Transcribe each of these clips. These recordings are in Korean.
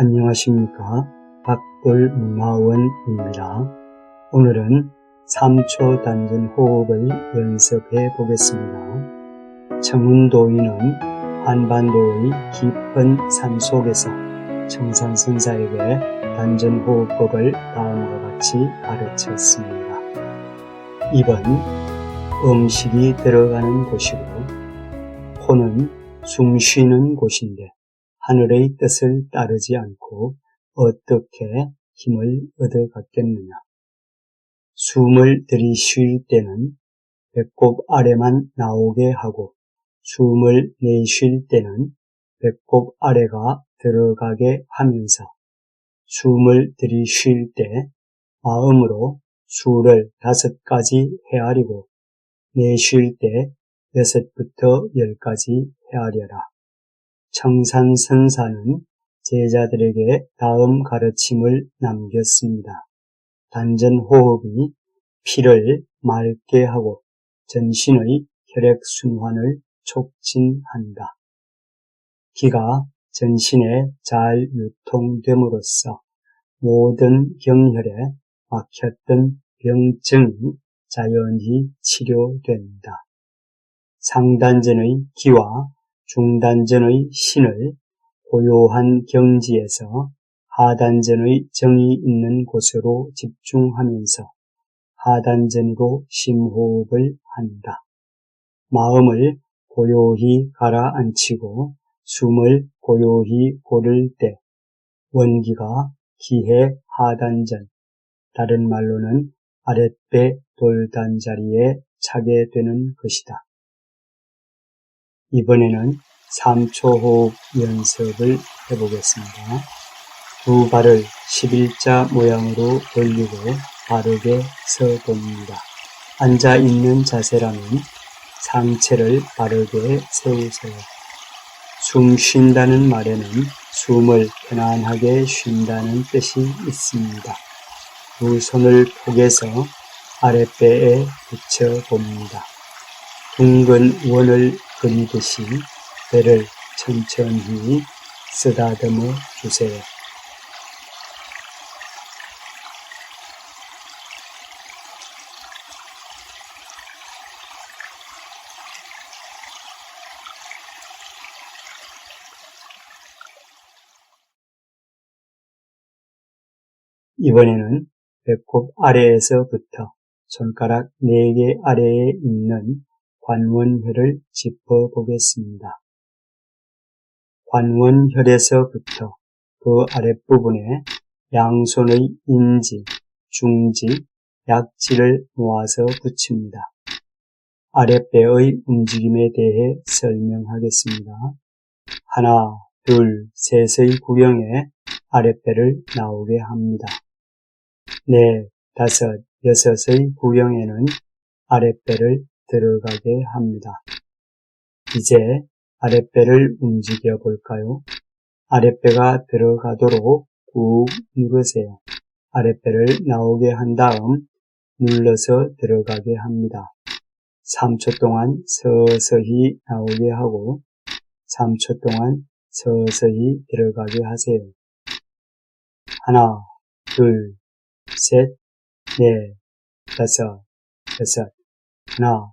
안녕하십니까. 박돌문화원입니다. 오늘은 3초 단전 호흡을 연습해 보겠습니다. 청운도인은 한반도의 깊은 산 속에서 청산선사에게 단전 호흡법을 다음과 같이 가르쳤습니다. 2번 음식이 들어가는 곳이고 코는 숨 쉬는 곳인데 하늘의 뜻을 따르지 않고 어떻게 힘을 얻어갔겠느냐. 숨을 들이쉴 때는 배꼽 아래만 나오게 하고 숨을 내쉴 때는 배꼽 아래가 들어가게 하면서 숨을 들이쉴 때 마음으로 수를 다섯 가지 헤아리고 내쉴 때 여섯부터 열까지 헤아려라. 청산선사는 제자들에게 다음 가르침을 남겼습니다. 단전호흡이 피를 맑게 하고 전신의 혈액순환을 촉진한다. 기가 전신에 잘 유통됨으로써 모든 경혈에 막혔던 병증이 자연히 치료된다. 상단전의 기와 중단전의 신을 고요한 경지에서 하단전의 정이 있는 곳으로 집중하면서 하단전으로 심호흡을 한다. 마음을 고요히 가라앉히고 숨을 고요히 고를 때 원기가 기해 하단전, 다른 말로는 아랫배 돌단 자리에 차게 되는 것이다. 이번에는 3초 호흡 연습을 해보겠습니다. 두 발을 11자 모양으로 벌리고 바르게 서봅니다. 앉아 있는 자세라면 상체를 바르게 세우세요. 숨 쉰다는 말에는 숨을 편안하게 쉰다는 뜻이 있습니다. 두 손을 포개서 아랫배에 붙여 봅니다. 둥근 원을 그리듯이 배를 천천히 쓰다듬어 주세요. 이번에는 배꼽 아래에서부터 손가락 4개 아래에 있는 관원혈을 짚어보겠습니다. 관원혈에서부터 그 아랫부분에 양손의 인지, 중지, 약지를 모아서 붙입니다. 아랫배의 움직임에 대해 설명하겠습니다. 하나, 둘, 셋의 구경에 아랫배를 나오게 합니다. 넷, 다섯, 여섯의 구경에는 아랫배를 들어가게 합니다. 이제 아랫배를 움직여 볼까요? 아랫배가 들어가도록 꾹 누르세요. 아랫배를 나오게 한 다음 눌러서 들어가게 합니다. 3초 동안 서서히 나오게 하고 3초 동안 서서히 들어가게 하세요. 하나, 둘, 셋, 넷, 다섯, 여섯, 하나,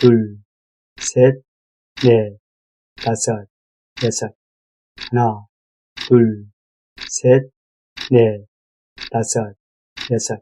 둘, 셋, 넷, 다섯, 여섯. 하나, 둘, 셋, 넷, 다섯, 여섯.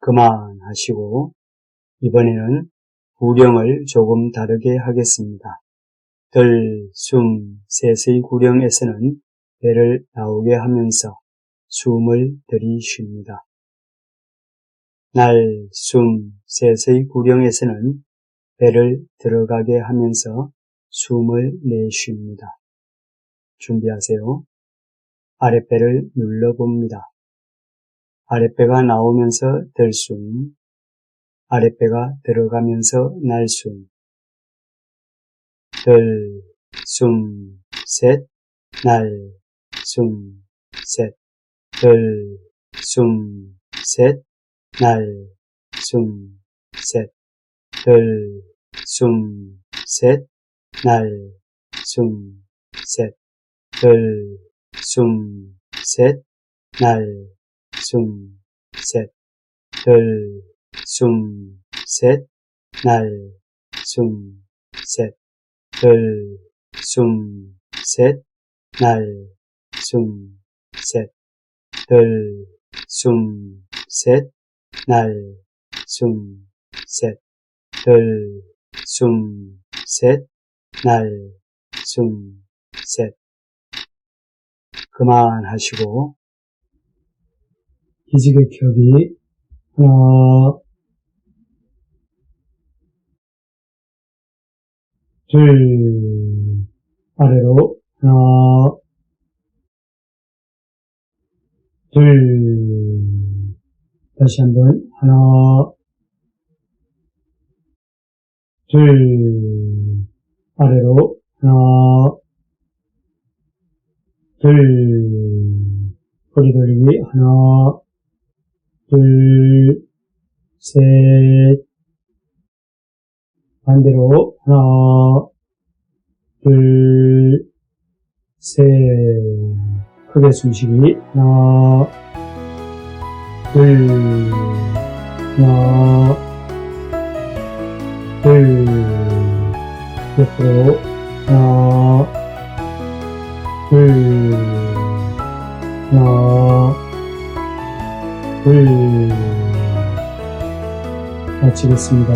그만하시고 이번에는 구령을 조금 다르게 하겠습니다. 들, 숨, 셋의 구령에서는 배를 나오게 하면서 숨을 들이쉽니다. 날, 숨, 셋의 구령에서는 배를 들어가게 하면서 숨을 내쉽니다. 준비하세요. 아랫배를 눌러봅니다. 아랫배가 나오면서 들숨, 아랫배가 들어가면서 날숨, 들, 숨, 셋, 날, 숨, 셋, 들, 숨, 셋, 날, 숨, 셋, 들, 숨, 셋, 날, 숨, 셋, 들, 숨, 셋, 날, 숨, 셋, 들, 숨, 셋, 날, 숨, 셋, 들, 숨, 셋, 날, 숨, 셋, 들, 숨, 셋, 날, 숨, 셋, 들, 숨, 셋, 날, 숨, 셋. 그만하시고, 기지개 켜기, 하나, 둘, 아래로, 하나, 둘, 다시 한번, 하나, 둘, 아래로, 하나, 둘, 허리 돌리기, 하나, 둘, 셋, 반대로, 하나, 둘, 셋, 크게 숨쉬기, 하나, 둘, 하나, 옆으로, 하나, 둘, 하나, 둘, 마치겠습니다.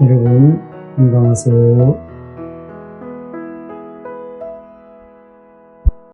여러분, 건강하세요.